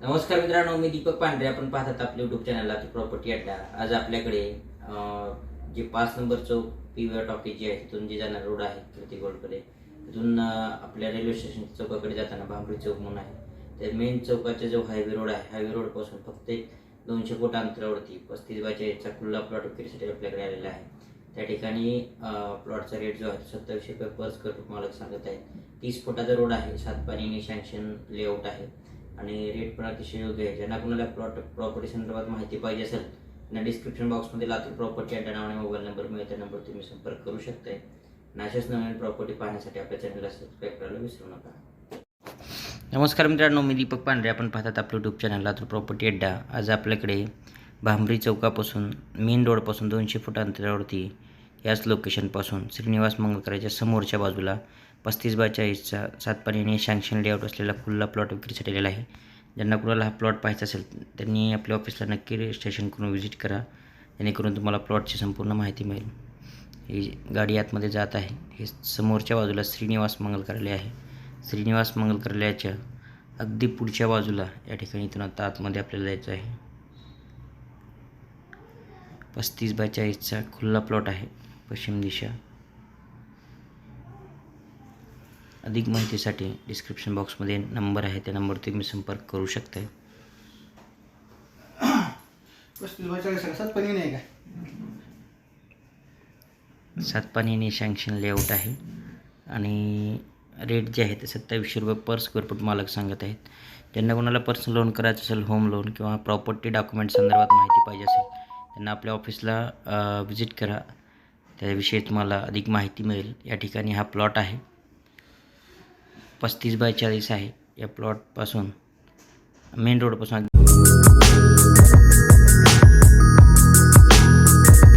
नमस्कार मित्रांनो मी दीपक पांढरे. आपण पाहतात आपल्या युट्यूब चॅनलला ती प्रॉपर्टी अड्डा. आज आपल्याकडे जे पाच नंबर चौक पिव्या टॉकीज जे आहे तिथून जे जाणार रोड आहे कीर्ती गोल्डकडे तिथून आपल्या रेल्वे स्टेशन चौकाकडे जाताना भांबरी चौक म्हणून आहे. तर मेन चौकाचा जो हायवे रोड आहे हायवे रोडपासून फक्त एक दोनशे फूट अंतरावरती पस्तीस बायच्या खुल्ला प्लॉट विक्रीसाठी आपल्याकडे आलेला आहे. त्या ठिकाणी प्लॉटचा रेट जो आहे सत्तावीसशे रुपये पर स्क्वेअर फूट मालक सांगत आहे. तीस फुटाचा रोड आहे सात पाणी सँक्शन लेआउट आहे. आणि रेट पण अतिशय योग्य आहे. ज्यांना कुणाला प्लॉट प्रॉपर्टी संदर्भात माहिती पाहिजे असेल त्यांना डिस्क्रिप्शन बॉक्समध्ये लातूर प्रॉपर्टी अड्डा नावाने मोबाईल नंबर मिळेल त्या नंबर तुम्ही संपर्क करू शकताय. आणि अशाच नवीन प्रॉपर्टी पाहण्यासाठी आपल्या चॅनलला सबस्क्राईब करायला विसरू नका. नमस्कार मित्रांनो मी दीपक पांढरे. आपण पाहतात आपलं यूट्यूब चॅनल लातूर प्रॉपर्टी अड्डा. आज आपल्याकडे भांबरी चौकापासून मेन रोडपासून दोनशे फूट अंतरावरती याच लोकेशनपासून श्रीनिवास मंगळकराच्या समोरच्या बाजूला पस्तीस बाय चाळीसचा पाण्याने शँक्शन लेआउट असलेला खुल्ला प्लॉट विक्रीसाठी आलेला आहे. ज्यांना कुणाला हा प्लॉट पाहायचा असेल त्यांनी आपल्या ऑफिसला नक्की रजिस्ट्रेशन करून व्हिजिट करा. जेणेकरून तुम्हाला प्लॉटची संपूर्ण माहिती मिळेल. ही गाडी आतमध्ये जात आहे. हे समोरच्या बाजूला श्रीनिवास मंगल कार्यालय आहे. श्रीनिवास मंगल कार्यालयाच्या अगदी पुढच्या बाजूला या ठिकाणी इथून आता आतमध्ये आपल्याला जायचं आहे. पस्तीस बाय चाळीसचा खुल्ला प्लॉट आहे. पश्चिम दिशा. अधिक माहितीसाठी डिस्क्रिप्शन बॉक्समध्ये नंबर आहे त्या नंबर तुम्ही संपर्क करू शकता. सात सातपाणी सँक्शन लेआउट आहे. आणि रेट जे आहे ते सत्तावीसशे रुपये पर स्क्वेअर फूट मालक सांगत आहेत. ज्यांना कोणाला पर्सनल लोन करायचं असेल होम लोन किंवा प्रॉपर्टी डॉक्युमेंट संदर्भात माहिती पाहिजे असेल त्यांना आपल्या ऑफिसला व्हिजिट करा. त्याविषयी तुम्हाला अधिक माहिती मिळेल. या ठिकाणी हा प्लॉट आहे. पस्तीस बाय चाळीस आहे या प्लॉटपासून मेन रोडपासून